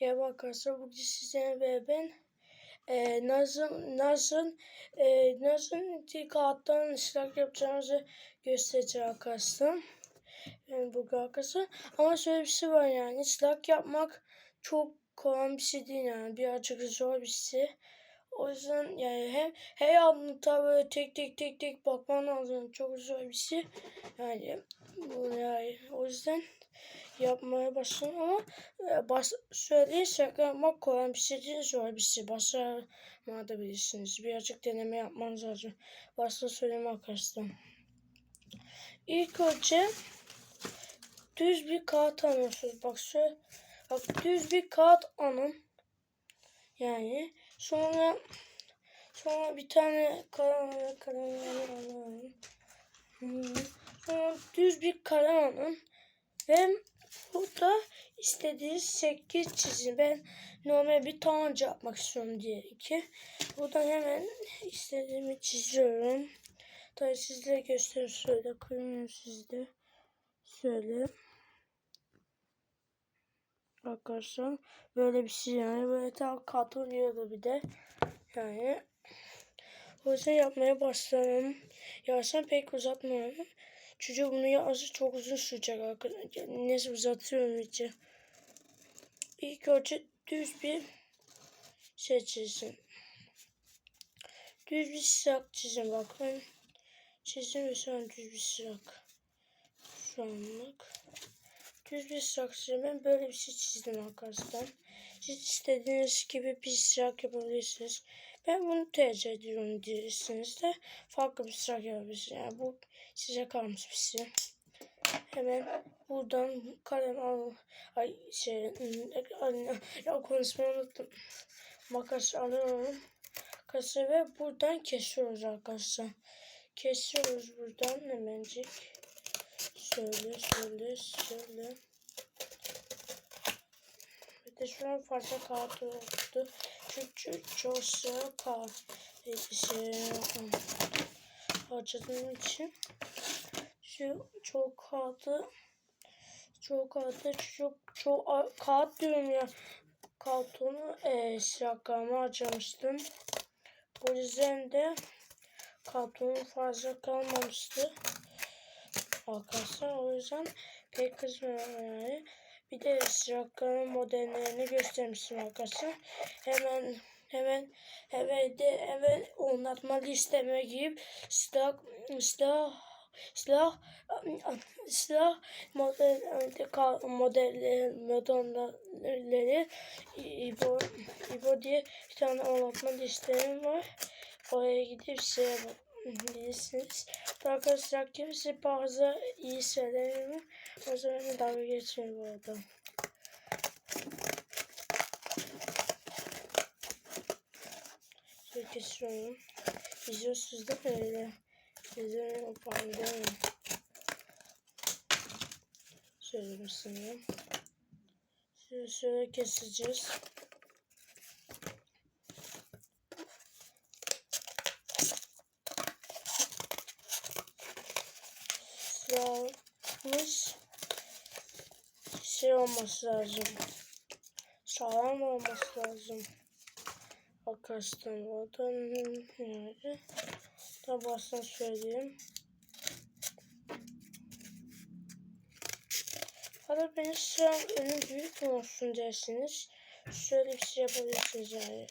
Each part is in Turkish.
Ya arkadaşlar bugün size ve ben e, nasıl nasıl e, nasıl kağıttan ıslak yapacağımızı göstereceğim arkadaşlar. Yani bugün arkadaşlar. Ama şöyle bir şey var yani ıslak yapmak çok kolay bir şey değil yani. Birazcık zor bir şey. O yüzden yani hem her anlıta böyle tek tek tek tek bakman lazım. Çok zor bir şey. Yani bu yani o yüzden yapmaya başladım ama e, bas, şaka yapmak kolay bir şey değil zor bir şey. Başaramayabilirsiniz. Birazcık deneme yapmanız lazım. Başta söyleyeyim arkadaşlar. İlk önce düz bir kağıt alıyorsunuz. Bak şöyle bak düz bir kağıt alın. Yani sonra sonra bir tane kalem kalem alalım. Sonra düz bir kalem alın. Ve burada istediğiniz şekil çizin. Ben normal bir tabanca yapmak istiyorum diye ki. Buradan hemen istediğimi çiziyorum. Tabii sizlere göstereyim şöyle koyayım sizde. Şöyle. Arkadaşlar böyle bir şey yani böyle tam katılıyordu bir de. Yani o yüzden yapmaya başladım. Yavaştan pek uzatmıyorum. Çünkü bunu yapması çok uzun sürecek arkadaşlar. Neyse uzatıyorum iyice. İlk önce düz bir şey çizin. Düz bir sırak çizin bakın. Çizim ve sonra düz bir sırak. Şu anlık. Düz bir sırak çizim. Ben böyle bir şey çizdim arkadaşlar. Siz istediğiniz gibi bir sırak yapabilirsiniz. Ben bunu tercih ediyorum diyorsunuz de farklı bir sıra yapabilirsiniz. Yani bu size kalmış bir şey. Hemen buradan kalem al. Ay şey ya konuşmayı unuttum. Makas alıyorum. Makası ve buradan kesiyoruz arkadaşlar. Kesiyoruz buradan hemencik. Şöyle şöyle şöyle. Bir de şu an fazla kağıt oldu. Çünkü çok sıra kağıt şey, harcadığım için şu çok kağıdı çok kağıdı çok çok kağıt diyorum ya kartonu e, şakamı harcamıştım. O yüzden de kartonun fazla kalmamıştı. Arkadaşlar o yüzden pek kızmıyorum yani. Bir de şakanın modellerini göstermiştim arkadaşlar. Hemen hemen hemen de hemen oynatma listeme girip silah silah silah silah model model modelleri İbo İbo diye bir tane oynatma listem var. Oraya gidip şey bilirsiniz. Arkadaşlar kimse bazı iyi şeylerimi o zaman dalga geçmiyor bu arada. Şöyle kesiyorum. İzliyorsunuz değil mi öyle? İzlemeyin o falan değil mi? Şöyle misin Şöyle, şöyle keseceğiz. Silahımız şey olması lazım. Sağlam olması lazım. Arkadaşlar oradan yani tabasını söyleyeyim. Hatta benim an önüm büyük mü olsun dersiniz. Şöyle bir şey yapabilirsiniz yani.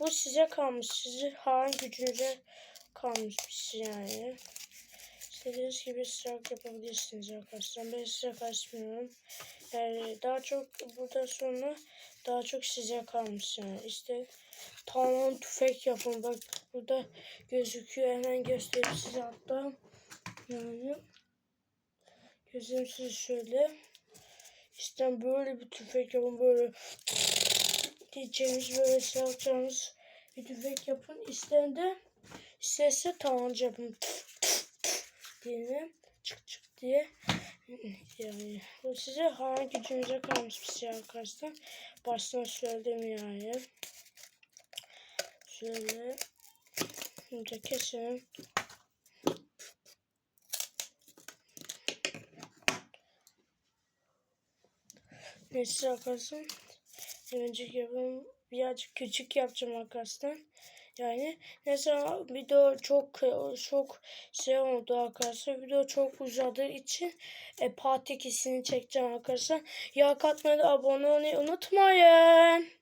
Bu size kalmış. Sizi hangi gücünüze kalmış bir şey yani. İstediğiniz gibi sırak yapabilirsiniz arkadaşlar. Ben size kaçmıyorum. Yani daha çok burada sonra daha çok size kalmış yani. İşte tamam tüfek yapın. Bak burada gözüküyor. Hemen göstereyim size hatta. Yani gözüm size şöyle. İşte böyle bir tüfek yapın. Böyle diyeceğimiz böyle salacağımız bir tüfek yapın. İsteyen de isterse tavanca yapın diye çık çık diye yani bu size hangi gücünüze kalmış bir şey arkadaşlar. Baştan söyledim yani. Şöyle önce keselim. Neyse arkadaşlar. Önceki yapım birazcık küçük yapacağım arkadaşlar. Yani mesela video çok çok şey oldu arkadaşlar. Video çok uzadığı için e, part 2'sini çekeceğim arkadaşlar. Ya katmayı abone olmayı unutmayın.